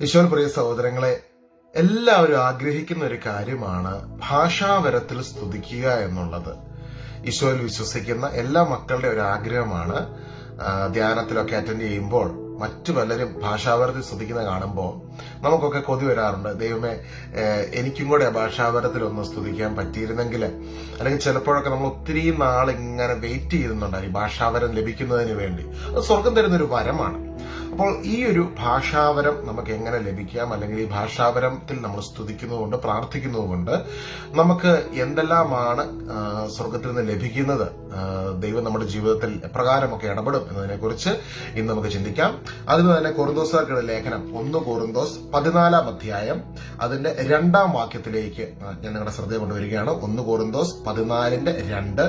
ഈശോൻ പ്രിയ സഹോദരങ്ങളെ എല്ലാവരും ആഗ്രഹിക്കുന്ന ഒരു കാര്യമാണ് ഭാഷാവരത്തിൽ സ്തുതിക്കുക എന്നുള്ളത്. ഈശോയിൽ വിശ്വസിക്കുന്ന എല്ലാ മക്കളുടെ ഒരു ആഗ്രഹമാണ് ധ്യാനത്തിലൊക്കെ അറ്റൻഡ് ചെയ്യുമ്പോൾ മറ്റു പലരും ഭാഷാവരത്തിൽ സ്തുതിക്കുന്നത് കാണുമ്പോൾ നമുക്കൊക്കെ കൊതി വരാറുണ്ട്. ദൈവമേ എനിക്കും കൂടെ ഭാഷാവരത്തിൽ ഒന്ന് സ്തുതിക്കാൻ പറ്റിയിരുന്നെങ്കിൽ അല്ലെങ്കിൽ ചിലപ്പോഴൊക്കെ നമ്മൾ ഒത്തിരി നാൾ ഇങ്ങനെ വെയിറ്റ് ചെയ്യുന്നുണ്ടായി ഭാഷാവരം ലഭിക്കുന്നതിന് വേണ്ടി. അത് സ്വർഗം തരുന്നൊരു വരമാണ്. അപ്പോൾ ഈ ഒരു ഭാഷാവരം നമുക്ക് എങ്ങനെ ലഭിക്കാം? അല്ലെങ്കിൽ ഈ ഭാഷാവരത്തിൽ നമ്മൾ സ്തുതിക്കുന്നതുകൊണ്ട് പ്രാർത്ഥിക്കുന്നതുകൊണ്ട് നമുക്ക് എന്തെല്ലാമാണ് സ്വർഗത്തിൽ നിന്ന് ലഭിക്കുന്നത്? ദൈവം നമ്മുടെ ജീവിതത്തിൽ എപ്രകാരമൊക്കെ ഇടപെടും എന്നതിനെക്കുറിച്ച് ഇന്ന് നമുക്ക് ചിന്തിക്കാം. അതിന് തന്നെ കൊറിന്തോസുകാർക്കുള്ള ലേഖനം ഒന്ന് കുറുന്തോസ് പതിനാലാം അധ്യായം അതിന്റെ രണ്ടാം വാക്യത്തിലേക്ക് ഞാൻ നിങ്ങളുടെ ശ്രദ്ധ കൊണ്ടുവരികയാണ്. ഒന്ന് കുറുന്തോസ് പതിനാലിന്റെ രണ്ട്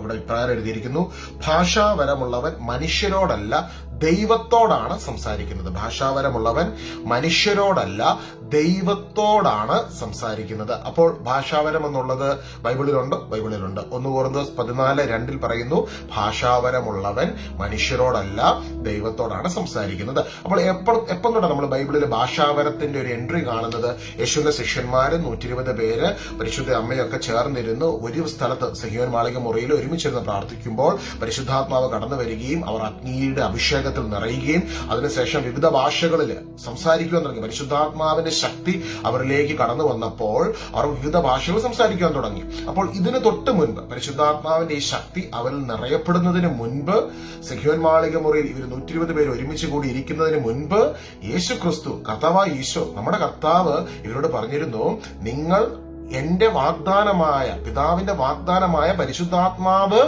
അവിടെ ഇപ്രകാരം എഴുതിയിരിക്കുന്നു. ഭാഷാവരമുള്ളവൻ മനുഷ്യരോടല്ല ദൈവത്തോടാണ് സംസാരിക്കുന്നത്. ഭാഷാപരമുള്ളവൻ മനുഷ്യരോടല്ല ദൈവത്തോടാണ് സംസാരിക്കുന്നത്. അപ്പോൾ ഭാഷാവരം എന്നുള്ളത് ബൈബിളിലുണ്ട് ബൈബിളിലുണ്ട്. ഒന്ന് കുറഞ്ഞ പതിനാല് രണ്ടിൽ പറയുന്നു ഭാഷാവരമുള്ളവൻ മനുഷ്യരോടല്ല ദൈവത്തോടാണ് സംസാരിക്കുന്നത്. അപ്പോൾ എപ്പോൾ എപ്പം തൊട്ടാണ് നമ്മൾ ബൈബിളിൽ ഭാഷാവരത്തിന്റെ ഒരു എൻട്രി കാണുന്നത്? യേശുവിന്റെ ശിഷ്യന്മാര് നൂറ്റി ഇരുപത് പേര് പരിശുദ്ധ അമ്മയൊക്കെ ചേർന്നിരുന്നു. ഒരു സ്ഥലത്ത് സഹിയോൻ മാളിക മുറിയിൽ ഒരുമിച്ചിരുന്ന് പ്രാർത്ഥിക്കുമ്പോൾ പരിശുദ്ധാത്മാവ് കടന്നു വരികയും അവർ അഗ്നിയുടെ അഭിഷേകത്തിൽ നിറയുകയും അതിനുശേഷം വിവിധ ഭാഷകളിൽ സംസാരിക്കുവാൻ തുടങ്ങി. പരിശുദ്ധാത്മാവിന്റെ ശക്തി അവരിലേക്ക് കടന്നു വന്നപ്പോൾ അവർ വിവിധ ഭാഷകൾ സംസാരിക്കുവാൻ തുടങ്ങി. അപ്പോൾ ഇതിന് തൊട്ട് മുൻപ് പരിശുദ്ധാത്മാവിന്റെ ഈ ശക്തി അവരിൽ നിറയപ്പെടുന്നതിന് മുൻപ് സഖ്യോൻ മാളിക മുറിയിൽ ഇവർ നൂറ്റി ഇരുപത് പേര് ഒരുമിച്ച് കൂടി ഇരിക്കുന്നതിന് മുൻപ് യേശു ക്രിസ്തു കർത്താവായ ഈശോ നമ്മുടെ കർത്താവ് ഇവരോട് പറഞ്ഞിരുന്നു നിങ്ങൾ എന്റെ വാഗ്ദാനമായ പിതാവിന്റെ വാഗ്ദാനമായ പരിശുദ്ധാത്മാവ്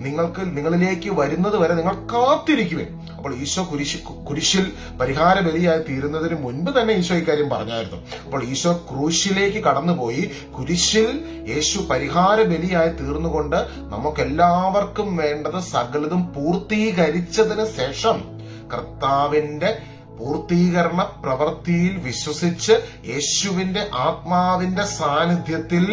നിങ്ങൾക്ക് നിങ്ങളിലേക്ക് വരുന്നത് വരെ നിങ്ങൾ കാത്തിരിക്കുവേ അപ്പോൾ ഈശോ കുരിശ് കുരിശിൽ പരിഹാര ബലിയായി തീരുന്നതിന് മുൻപ് തന്നെ ഈശോ ഇക്കാര്യം പറഞ്ഞായിരുന്നു. അപ്പോൾ ഈശോ ക്രൂശിലേക്ക് കടന്നുപോയി. കുരിശിൽ യേശു പരിഹാര ബലിയായി തീർന്നുകൊണ്ട് നമുക്കെല്ലാവർക്കും വേണ്ടത് സകലതും പൂർത്തീകരിച്ചതിന് ശേഷം കർത്താവിന്റെ പൂർത്തീകരണ പ്രവൃത്തിയിൽ വിശ്വസിച്ച് യേശുവിന്റെ ആത്മാവിന്റെ സാന്നിധ്യത്തിൽ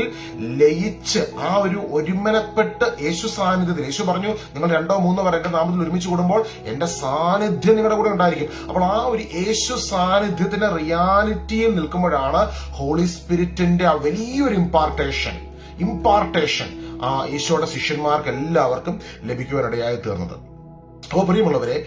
ലയിച്ച് ആ ഒരു ഒരുമനപ്പെട്ട് യേശു സാന്നിധ്യത്തിൽ. യേശു പറഞ്ഞു നിങ്ങൾ രണ്ടോ മൂന്നോ എന്റെ നാമത്തിൽ ഒരുമിച്ച് കൂടുമ്പോൾ എന്റെ സാന്നിധ്യം നിങ്ങളുടെ കൂടെ ഉണ്ടായിരിക്കും. അപ്പോൾ ആ ഒരു യേശു സാന്നിധ്യത്തിന്റെ റിയാലിറ്റിയിൽ നിൽക്കുമ്പോഴാണ് ഹോളി സ്പിരിറ്റിന്റെ ആ വലിയൊരു ഇമ്പാർട്ടേഷൻ ഇമ്പാർട്ടേഷൻ ആ ഈശോയുടെ ശിഷ്യന്മാർക്ക് എല്ലാവർക്കും ലഭിക്കുവാനിടയായി തീർന്നത്. അപ്പോൾ പ്രിയമുള്ളവരെ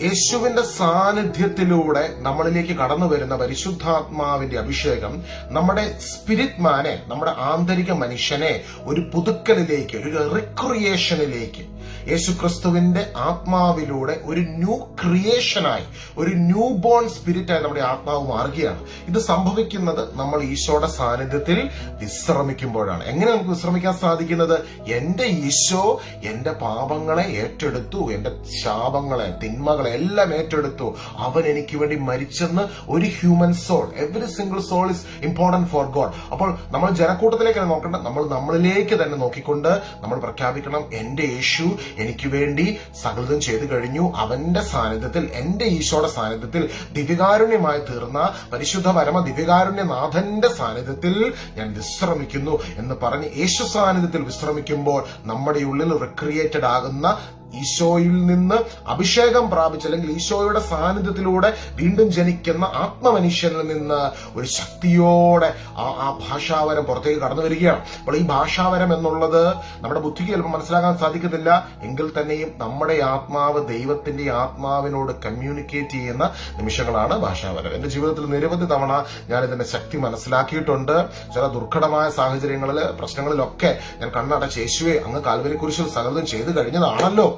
യേശുവിന്റെ സാന്നിധ്യത്തിലൂടെ നമ്മളിലേക്ക് കടന്നു വരുന്ന പരിശുദ്ധാത്മാവിന്റെ അഭിഷേകം നമ്മുടെ സ്പിരിറ്റ് മാനെ നമ്മുടെ ആന്തരിക മനുഷ്യനെ ഒരു പുതുക്കലിലേക്ക് ഒരു റിക്രിയേഷനിലേക്ക് യേശുക്രിസ്തുവിന്റെ ആത്മാവിലൂടെ ഒരു ന്യൂ ക്രിയേഷനായി ഒരു ന്യൂ ബോൺ സ്പിരിറ്റായി നമ്മുടെ ആത്മാവ് മാറുകയാണ്. ഇത് സംഭവിക്കുന്നത് നമ്മൾ ഈശോയുടെ സാന്നിധ്യത്തിൽ വിശ്രമിക്കുമ്പോഴാണ്. എങ്ങനെ നമുക്ക് വിശ്രമിക്കാൻ സാധിക്കുന്നത്? എന്റെ ഈശോ എന്റെ പാപങ്ങളെ ഏറ്റെടുത്തു എന്റെ ശാപങ്ങളെ തിന്മകളെ എല്ലാം ഏറ്റെടുത്തു. അവൻ എനിക്ക് വേണ്ടി മരിച്ചെന്ന് ഒരു human soul every single soul is important for God അപ്പോൾ നമ്മൾ ജനക്കൂട്ടത്തിലേക്ക് നോക്കണ്ട നമ്മൾ നമ്മളിലേക്ക് തന്നെ നോക്കിക്കൊണ്ട് നമ്മൾ പ്രഖ്യാപിക്കണം എന്റെ യേശു എനിക്ക് വേണ്ടി സകലതും ചെയ്തു കഴിഞ്ഞു. അവന്റെ സാന്നിധ്യത്തിൽ എന്റെ ഈശോയുടെ സാന്നിധ്യത്തിൽ ദിവ്യകാരുണ്യമായി തീർന്ന പരിശുദ്ധ പരമ ദിവ്യകാരുണ്യനാഥന്റെ സാന്നിധ്യത്തിൽ ഞാൻ വിശ്രമിക്കുന്നു എന്ന് പറഞ്ഞ് യേശു സാന്നിധ്യത്തിൽ വിശ്രമിക്കുമ്പോൾ നമ്മുടെ ഉള്ളിൽ റിക്രിയേറ്റഡ് ആകുന്ന ഈശോയിൽ നിന്ന് അഭിഷേകം പ്രാപിച്ച അല്ലെങ്കിൽ ഈശോയുടെ സാന്നിധ്യത്തിലൂടെ വീണ്ടും ജനിക്കുന്ന ആത്മമനുഷ്യനിൽ നിന്ന് ഒരു ശക്തിയോടെ ആ ആ ഭാഷാവരം പുറത്തേക്ക് കടന്നു വരികയാണ്. അപ്പോൾ ഈ ഭാഷാവരം എന്നുള്ളത് നമ്മുടെ ബുദ്ധിക്ക് ചിലപ്പോൾ മനസ്സിലാക്കാൻ സാധിക്കത്തില്ല എങ്കിൽ തന്നെയും നമ്മുടെ ആത്മാവ് ദൈവത്തിന്റെ ആത്മാവിനോട് കമ്മ്യൂണിക്കേറ്റ് ചെയ്യുന്ന നിമിഷങ്ങളാണ് ഭാഷാവരം. എന്റെ ജീവിതത്തിൽ നിരവധി തവണ ഞാൻ ഇതിന്റെ ശക്തി മനസ്സിലാക്കിയിട്ടുണ്ട്. ചില ദുർഘടമായ സാഹചര്യങ്ങളിൽ പ്രശ്നങ്ങളിലൊക്കെ ഞാൻ കണ്ണടച്ച് യേശുവെ അങ്ങ് കാൽവരി കുരിശിൽ സകലതും ചെയ്തു കഴിഞ്ഞതാണല്ലോ.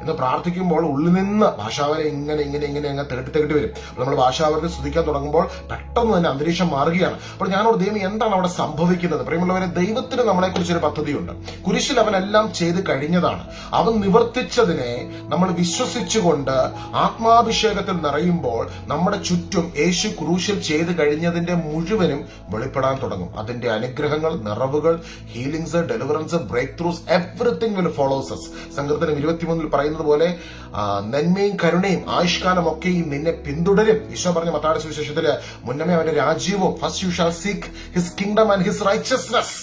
എന്ന് പ്രാർത്ഥിക്കുമ്പോൾ ഉള്ളിൽ നിന്ന് ഭാഷാവരെ ഇങ്ങനെ ഇങ്ങനെ ഇങ്ങനെ അങ്ങ് തികട്ടി തികട്ടി വരും. അപ്പോൾ നമ്മൾ ഭാഷാവരെ സ്തുതിക്കാൻ തുടങ്ങുമ്പോൾ പെട്ടെന്ന് തന്നെ അന്തരീക്ഷം മാറുകയാണ്. അപ്പോൾ ഞാനോട് ദൈവം എന്താണ് അവിടെ സംഭവിക്കുന്നത്? പ്രിയമുള്ളവരെ ദൈവത്തിന് നമ്മളെക്കുറിച്ച് ഒരു പദ്ധതിയുണ്ട്. കുരിശിൽ അവൻ എല്ലാം ചെയ്ത് കഴിഞ്ഞതാണ്. അവൻ നിവർത്തിച്ചതിനെ നമ്മൾ വിശ്വസിച്ചുകൊണ്ട് ആത്മാഭിഷേകത്തിൽ നിറയുമ്പോൾ നമ്മുടെ ചുറ്റും യേശു ക്രൂശിൽ ചെയ്ത് കഴിഞ്ഞതിന്റെ മുഴുവനും വെളിപ്പെടാൻ തുടങ്ങും. അതിന്റെ അനുഗ്രഹങ്ങൾ നിറവുകൾ healings deliverance breakthroughs everything will follows സങ്കീർത്തനം ഇരുപത്തിമൂന്നിൽ പറയുന്നത് പോലെ നന്മയും കരുണയും ആയുഷ്കാലം ഒക്കെയും നിന്നെ പിന്തുടരും. ഈശോ പറഞ്ഞ മത്താട് സുവിശേഷത്തിൽ മുന്നമേ അവന്റെ രാജ്യവും first you shall seek his kingdom and his righteousness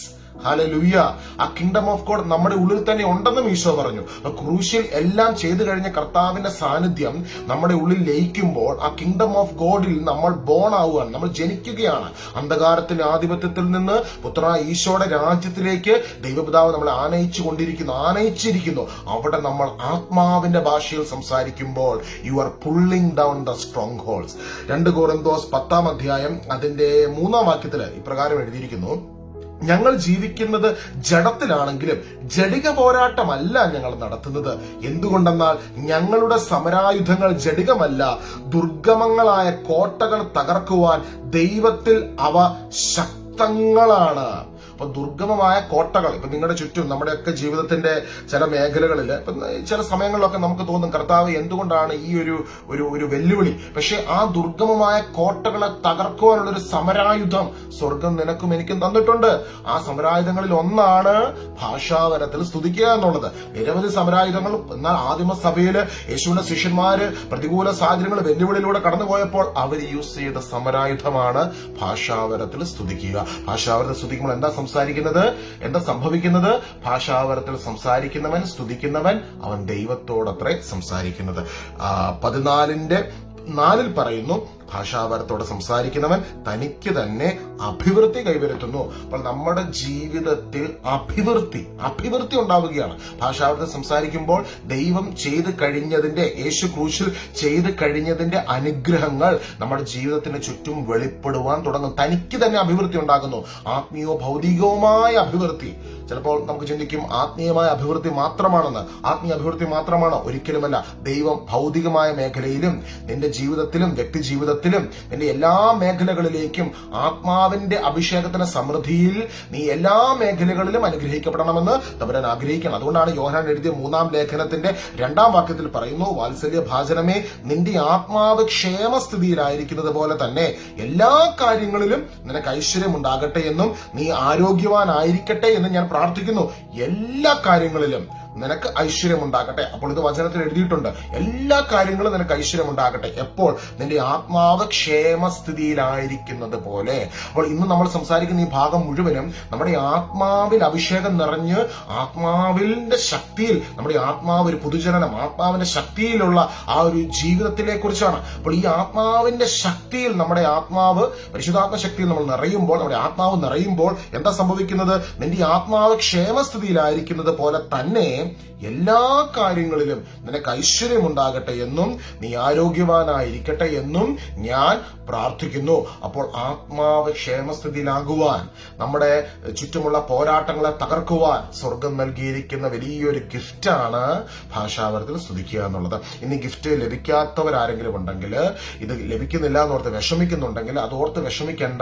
hallelujah ആ കിങ്ഡം ഓഫ് ഗോഡ് നമ്മുടെ ഉള്ളിൽ തന്നെ ഉണ്ടെന്നും ഈശോ പറഞ്ഞു. ക്രൂശിൽ എല്ലാം ചെയ്തു കഴിഞ്ഞ കർത്താവിന്റെ സാന്നിധ്യം നമ്മുടെ ഉള്ളിൽ ലയിക്കുമ്പോൾ ആ കിങ്ഡം ഓഫ് ഗോഡിൽ നമ്മൾ ബോൺ ആവുകയാണ് നമ്മൾ ജനിക്കുകയാണ്. അന്ധകാരത്തിന്റെ ആധിപത്യത്തിൽ നിന്ന് പുത്ര ഈശോയുടെ രാജ്യത്തിലേക്ക് ദൈവപിതാവ് നമ്മളെ ആനയിച്ചു കൊണ്ടിരിക്കുന്നു ആനയിച്ചിരിക്കുന്നു. അവിടെ നമ്മൾ ആത്മാവിന്റെ ഭാഷയിൽ സംസാരിക്കുമ്പോൾ you are pulling down the strongholds രണ്ട് കോറന്തോസ് പത്താം അധ്യായം അതിന്റെ മൂന്നാം വാക്യത്തിൽ ഇപ്രകാരം എഴുതിയിരിക്കുന്നു. ഞങ്ങൾ ജീവിക്കുന്നത് ജഡത്തിലാണെങ്കിലും ജടിക പോരാട്ടമല്ല ഞങ്ങൾ നടത്തുന്നത്. എന്തുകൊണ്ടെന്നാൽ ഞങ്ങളുടെ സമരായുധങ്ങൾ ജടികമല്ല ദുർഗമങ്ങളായ കോട്ടകൾ തകർക്കുവാൻ ദൈവത്തിൽ അവ ശക്തങ്ങളാണ്. അപ്പൊ ദുർഗമമായ കോട്ടകൾ ഇപ്പൊ നിങ്ങളുടെ ചുറ്റും നമ്മുടെയൊക്കെ ജീവിതത്തിന്റെ ചില മേഖലകളിൽ ഇപ്പൊ ചില സമയങ്ങളിലൊക്കെ നമുക്ക് തോന്നും കർത്താവ് എന്തുകൊണ്ടാണ് ഈ ഒരു ഒരു ഒരു വെല്ലുവിളി? പക്ഷെ ആ ദുർഗമമായ കോട്ടകളെ തകർക്കുവാനുള്ള ഒരു സമരായുധം സ്വർഗം നിനക്കും എനിക്കും തന്നിട്ടുണ്ട്. ആ സമരായുധങ്ങളിൽ ഒന്നാണ് ഭാഷാതരത്തിൽ സ്തുതിക്കുക എന്നുള്ളത്. നിരവധി സമരായുധങ്ങൾ എന്നാൽ ആദിമ സഭയിൽ യേശുവിന്റെ ശിഷ്യന്മാര് പ്രതികൂല സാഹചര്യങ്ങൾ വെല്ലുവിളിയിലൂടെ കടന്നുപോയപ്പോൾ അവർ യൂസ് ചെയ്ത സമരായുധമാണ് ഭാഷാവരത്തിൽ സ്തുതിക്കുക. ഭാഷാവരത്തിൽ സ്തുതിക്കുമ്പോൾ എന്താ സംസാരിക്കുന്നത്? എന്താ സംഭവിക്കുന്നത്? ഭാഷാവരത്തിൽ സംസാരിക്കുന്നവൻ സ്തുതിക്കുന്നവൻ അവൻ ദൈവത്തോടത്രേ സംസാരിക്കുന്നത്. പതിനാലിന്റെ നാലിൽ പറയുന്നു ഭാഷാവരത്തോടെ സംസാരിക്കുന്നവൻ തനിക്ക് തന്നെ അഭിവൃദ്ധി കൈവരുത്തുന്നു. അപ്പോൾ നമ്മുടെ ജീവിതത്തിൽ അഭിവൃദ്ധി അഭിവൃദ്ധി ഉണ്ടാവുകയാണ്. ഭാഷാപരത്തിൽ സംസാരിക്കുമ്പോൾ ദൈവം ചെയ്ത് കഴിഞ്ഞതിന്റെ യേശു ക്രൂശിൽ ചെയ്ത് കഴിഞ്ഞതിന്റെ അനുഗ്രഹങ്ങൾ നമ്മുടെ ജീവിതത്തിന് ചുറ്റും വെളിപ്പെടുവാൻ തുടങ്ങും. തനിക്ക് തന്നെ അഭിവൃദ്ധി ഉണ്ടാകുന്നു. ആത്മീയവും ഭൗതികവുമായ അഭിവൃദ്ധി. ചിലപ്പോൾ നമുക്ക് ചിന്തിക്കും ആത്മീയമായ അഭിവൃദ്ധി മാത്രമാണെന്ന്. ആത്മീയ അഭിവൃദ്ധി മാത്രമാണ് ഒരിക്കലുമല്ല. ദൈവം ഭൗതികമായ മേഖലയിലും നിന്റെ ജീവിതത്തിലും വ്യക്തി ജീവിതത്തിലും നിന്റെ എല്ലാ മേഖലകളിലേക്കും ആത്മാവിന്റെ അഭിഷേകത്തിന്റെ സമൃദ്ധിയിൽ നീ എല്ലാ മേഖലകളിലും അനുഗ്രഹിക്കപ്പെടണമെന്ന് തമ്പുരാൻ ആഗ്രഹിക്കണം. അതുകൊണ്ടാണ് യോഹനാൻ എഴുതിയ മൂന്നാം ലേഖനത്തിന്റെ രണ്ടാം വാക്യത്തിൽ പറയുന്നു വാത്സല്യ ഭാചനമേ നിന്റെ ആത്മാവ് ക്ഷേമസ്ഥിതിയിലായിരിക്കുന്നത് പോലെ തന്നെ എല്ലാ കാര്യങ്ങളിലും നിനക്ക് ഐശ്വര്യം ഉണ്ടാകട്ടെ എന്നും നീ ആരോഗ്യവാനായിരിക്കട്ടെ എന്നും ഞാൻ പ്രാർത്ഥിക്കുന്നു. എല്ലാ കാര്യങ്ങളിലും നിനക്ക് ഐശ്വര്യം ഉണ്ടാകട്ടെ അപ്പോൾ ഇത് വചനത്തിൽ എഴുതിയിട്ടുണ്ട്. എല്ലാ കാര്യങ്ങളും നിനക്ക് ഐശ്വര്യം ഉണ്ടാകട്ടെ എപ്പോൾ? നിന്റെ ആത്മാവ് ക്ഷേമസ്ഥിതിയിലായിരിക്കുന്നത് പോലെ അപ്പോൾ ഇന്ന് നമ്മൾ സംസാരിക്കുന്ന ഈ ഭാഗം മുഴുവനും നമ്മുടെ ആത്മാവിൽ അഭിഷേകം നിറഞ്ഞ് ആത്മാവിന്റെ ശക്തിയിൽ നമ്മുടെ ആത്മാവ് ഒരു പുതുജനനം ആത്മാവിന്റെ ശക്തിയിലുള്ള ആ ഒരു ജീവിതത്തിനെ കുറിച്ചാണ് അപ്പോൾ ഈ ആത്മാവിന്റെ ശക്തിയിൽ നമ്മുടെ ആത്മാവ് പരിശുദ്ധാത്മ ശക്തിയിൽ നമ്മൾ നിറയുമ്പോൾ നമ്മുടെ ആത്മാവ് നിറയുമ്പോൾ എന്താ സംഭവിക്കുന്നത്? നിന്റെ ആത്മാവ് ക്ഷേമസ്ഥിതിയിലായിരിക്കുന്നത് പോലെ തന്നെ എല്ലാ കാര്യങ്ങളിലും നിനക്ക് ഐശ്വര്യം ഉണ്ടാകട്ടെ എന്നും നീ ആരോഗ്യവാനായിരിക്കട്ടെ എന്നും ഞാൻ പ്രാർത്ഥിക്കുന്നു. അപ്പോൾ ആത്മാവ് ക്ഷേമസ്ഥിതിയിലാകുവാൻ നമ്മുടെ ചുറ്റുമുള്ള പോരാട്ടങ്ങളെ തകർക്കുവാൻ സ്വർഗം നൽകിയിരിക്കുന്ന വലിയൊരു ഗിഫ്റ്റാണ് ഭാഷാവരത്തിൽ സ്തുതിക്കുക എന്നുള്ളത്. ഇനി ഗിഫ്റ്റ് ലഭിക്കാത്തവരാരെങ്കിലും ഉണ്ടെങ്കിൽ ഇത് ലഭിക്കുന്നില്ല എന്നോർത്ത് വിഷമിക്കുന്നുണ്ടെങ്കിൽ അതോർത്ത് വിഷമിക്കേണ്ട.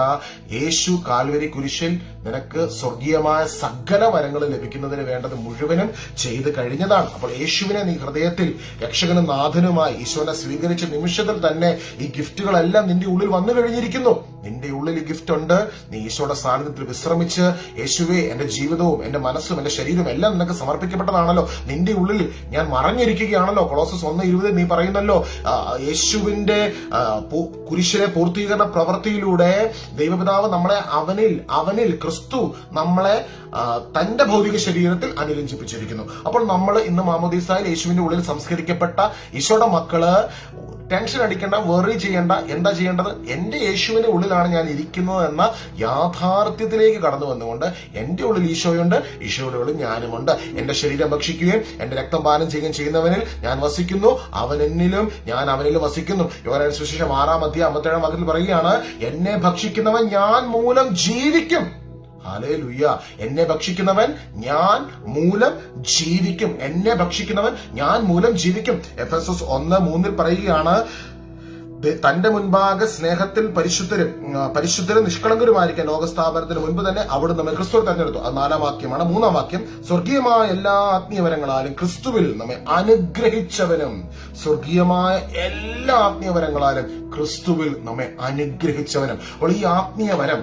യേശു കാൽവരി കുരിശിൽ നിനക്ക് സ്വർഗീയമായ സകല വരങ്ങൾ ലഭിക്കുന്നതിന് വേണ്ടത് മുഴുവനും ചെയ്ത് കഴിഞ്ഞതാണ്. അപ്പോൾ യേശുവിനെ നീ ഹൃദയത്തിൽ രക്ഷകനും നാഥനുമായി ഈശോനെ സ്വീകരിച്ച നിമിഷത്തിൽ തന്നെ ഈ ഗിഫ്റ്റുകളെല്ലാം നിന്റെ ഉള്ളിൽ വന്നു കഴിഞ്ഞിരിക്കുന്നു. നിന്റെ ഉള്ളിൽ ഗിഫ്റ്റ് ഉണ്ട്. നീ ഈശോയുടെ സാന്നിധ്യത്തിൽ വിശ്രമിച്ച് യേശുവേ എന്റെ ജീവിതവും എന്റെ മനസ്സും എന്റെ ശരീരവും എല്ലാം നിനക്ക് സമർപ്പിക്കപ്പെട്ടതാണല്ലോ. നിന്റെ ഉള്ളിൽ ഞാൻ മറഞ്ഞിരിക്കുകയാണല്ലോ. കൊളോസസ് ഒന്ന് ഇരുപത് നീ പറയുന്നല്ലോ യേശുവിന്റെ കുരിശിലെ പൂർത്തീകരണ പ്രവൃത്തിയിലൂടെ ദൈവപിതാവ് നമ്മളെ അവനിൽ അവനിൽ ക്രിസ്തു നമ്മളെ തന്റെ ഭൗതിക ശരീരത്തിൽ അനുരഞ്ജിപ്പിച്ചിരിക്കുന്നു. അപ്പോൾ നമ്മൾ ഇന്ന് മാമോദീസായിൽ യേശുവിന്റെ ഉള്ളിൽ സംസ്കരിക്കപ്പെട്ട ഈശോയുടെ മക്കൾ ടെൻഷൻ അടിക്കേണ്ട വെറി ചെയ്യേണ്ട എന്താ ചെയ്യേണ്ടത്? എന്റെ യേശുവിന്റെ ഉള്ളിലാണ് ഞാൻ ഇരിക്കുന്നത് എന്ന യാഥാർത്ഥ്യത്തിലേക്ക് കടന്നു വന്നുകൊണ്ട് എന്റെ ഉള്ളിൽ ഈശോയുണ്ട് ഈശോയുടെ ഉള്ളിൽ ഞാനുമുണ്ട്. എന്റെ ശരീരം ഭക്ഷിക്കുകയും എന്റെ രക്തം പാനം ചെയ്യുകയും ചെയ്യുന്നവനിൽ ഞാൻ വസിക്കുന്നു. അവൻ എന്നിലും ഞാൻ അവനിലും വസിക്കുന്നു. യോനായ സുശേഷം ആറാം അധ്യായം അമ്പത്തേഴാം വാക്യത്തിൽ പറയുകയാണ് എന്നെ ഭക്ഷിക്കുന്നവൻ ഞാൻ മൂലം ജീവിക്കും. ഹാലേലുയ്യ എന്നെ ഭക്ഷിക്കുന്നവൻ ഞാൻ മൂലം ജീവിക്കും. എന്നെ ഭക്ഷിക്കുന്നവൻ ഞാൻ മൂലം ജീവിക്കും. എഫ് എസ് എസ് ഒന്ന് മൂന്നിൽ പറയുകയാണ് തന്റെ മുൻപാകെ സ്നേഹത്തിൽ പരിശുദ്ധരും പരിശുദ്ധരും നിഷ്കളങ്കരുമായിരിക്കാൻ ലോകസ്ഥാപനത്തിന് മുൻപ് തന്നെ അവിടുന്ന് നമ്മെ ക്രിസ്തു തെരഞ്ഞെടുത്തു. അത് നാലാം വാക്യമാണ്. മൂന്നാം വാക്യം സ്വർഗീയമായ എല്ലാ ആത്മീയവരങ്ങളാലും ക്രിസ്തുവിൽ നമ്മെ അനുഗ്രഹിച്ചവനും സ്വർഗീയമായ എല്ലാ ആത്മീയവരങ്ങളാലും ക്രിസ്തുവിൽ നമ്മെ അനുഗ്രഹിച്ചവനും. അപ്പോൾ ഈ ആത്മീയവരം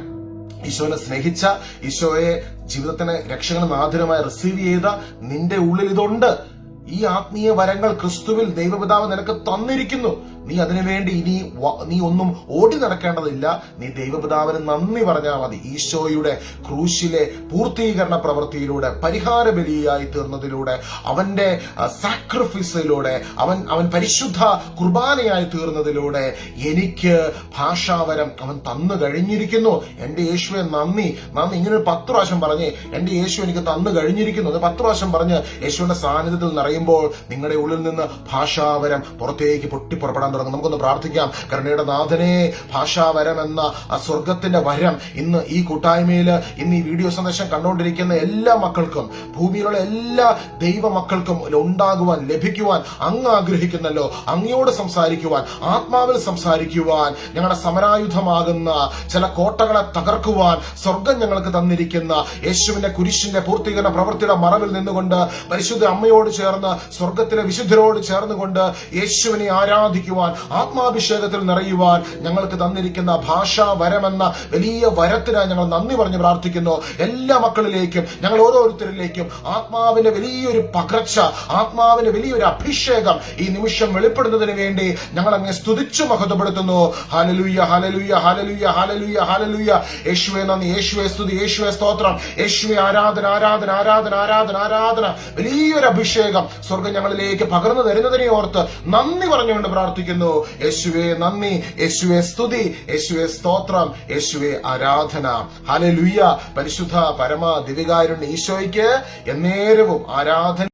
ഈശോനെ സ്നേഹിച്ച ഈശോയെ ജീവിതത്തിന് രക്ഷകനും ആധുരമായി റിസീവ് ചെയ്ത നിന്റെ ഉള്ളിൽ ഇതുണ്ട്. ഈ ആത്മീയ വരങ്ങൾ ക്രിസ്തുവിൽ ദൈവപിതാവ് നിനക്ക് തന്നിരിക്കുന്നു. നീ അതിനുവേണ്ടി ഇനി നീ ഒന്നും ഓടി നടക്കേണ്ടതില്ല. നീ ദൈവപിതാവിന് നന്ദി പറഞ്ഞാൽ മതി. ഈശോയുടെ ക്രൂശിലെ പൂർത്തീകരണ പ്രവൃത്തിയിലൂടെ പരിഹാര ബലിയായി തീർന്നതിലൂടെ അവന്റെ സാക്രിഫൈസിലൂടെ അവൻ അവൻ പരിശുദ്ധ കുർബാനയായി തീർന്നതിലൂടെ എനിക്ക് ഭാഷാവരം അവൻ തന്നു കഴിഞ്ഞിരിക്കുന്നു. എന്റെ യേശുവെ നന്ദി. നന്ദി. ഇങ്ങനെ പത്ത് പ്രാവശ്യം പറഞ്ഞേ എന്റെ യേശു എനിക്ക് തന്നു കഴിഞ്ഞിരിക്കുന്നു. അത് പത്ത് പ്രാവശ്യം പറഞ്ഞ് യേശുവിന്റെ സാന്നിധ്യത്തിൽ നിറയുമ്പോൾ നിങ്ങളുടെ ഉള്ളിൽ നിന്ന് ഭാഷാവരം പുറത്തേക്ക് പൊട്ടിപ്പുറപ്പെടാൻ തുടങ്ങും. നമുക്കൊന്ന് പ്രാർത്ഥിക്കാം. കരുണയുടെ നാഥനെ ഭാഷാവരം എന്ന ആ സ്വർഗത്തിന്റെ വരം ഇന്ന് ഈ കൂട്ടായ്മയിൽ ഇന്ന് ഈ വീഡിയോ സന്ദേശം കണ്ടുകൊണ്ടിരിക്കുന്ന എല്ലാ മക്കൾക്കും ഭൂമിയിലുള്ള എല്ലാ ദൈവ മക്കൾക്കും ഉണ്ടാകുവാൻ ലഭിക്കുവാൻ അങ്ങ് ആഗ്രഹിക്കുന്നല്ലോ. അങ്ങയോട് സംസാരിക്കുവാൻ ആത്മാവിൽ സംസാരിക്കുവാൻ ഞങ്ങളുടെ സമരായുധമാകുന്ന ചില കോട്ടകളെ തകർക്കുവാൻ സ്വർഗം ഞങ്ങൾക്ക് തന്നിരിക്കുന്ന യേശുവിന്റെ കുരിശിന്റെ പൂർത്തീകരണ പ്രവൃത്തിയുടെ മറവിൽ നിന്നുകൊണ്ട് പരിശുദ്ധ അമ്മയോട് ചേർന്ന് സ്വർഗത്തിലെ വിശുദ്ധരോട് ചേർന്നുകൊണ്ട് യേശുവിനെ ആരാധിക്കുവാൻ ആത്മാഭിഷേകത്തിൽ നിറയുവാൻ ഞങ്ങൾക്ക് തന്നിരിക്കുന്ന ഭാഷാ വരമെന്ന വലിയ വരത്തിനായി ഞങ്ങൾ നന്ദി പറഞ്ഞ് പ്രാർത്ഥിക്കുന്നു. എല്ലാ മക്കളിലേക്കും ഞങ്ങൾ ഓരോരുത്തരിലേക്കും ആത്മാവിന്റെ വലിയൊരു പകർച്ച ആത്മാവിന്റെ വലിയൊരു അഭിഷേകം ഈ നിമിഷം വെളിപ്പെടുന്നതിന് വേണ്ടി ഞങ്ങൾ അങ്ങ് സ്തുതിച്ചു മഹത്വപ്പെടുത്തുന്നു. ഹലലുയ്യ ഹലലുയ്യ ഹലലുയ്യ ഹലലുയ്യ ഹലലുയ്യ യേശുവെ നന്ദി. യേശുവെ സ്തുതി. യേശുവെ സ്തോത്രം. യേശുവെ ആരാധന ആരാധന ആരാധന ആരാധന ആരാധന. വലിയൊരു അഭിഷേകം. സ്വർഗം ഞങ്ങളിലേക്ക് പകർന്നു തരുന്നതിനെ ഓർത്ത് നന്ദി പറഞ്ഞുകൊണ്ട് പ്രാർത്ഥിക്കുന്നു. യേശുവെ നന്ദി. യേശുവെ സ്തുതി. യേശുവെ സ്തോത്രം. യേശുവെ ആരാധന. ഹലലുയ്യ പരിശുദ്ധ പരമ ദിവികാരുണ്യ ഈശോയ്ക്ക് എന്നേരവും ആരാധന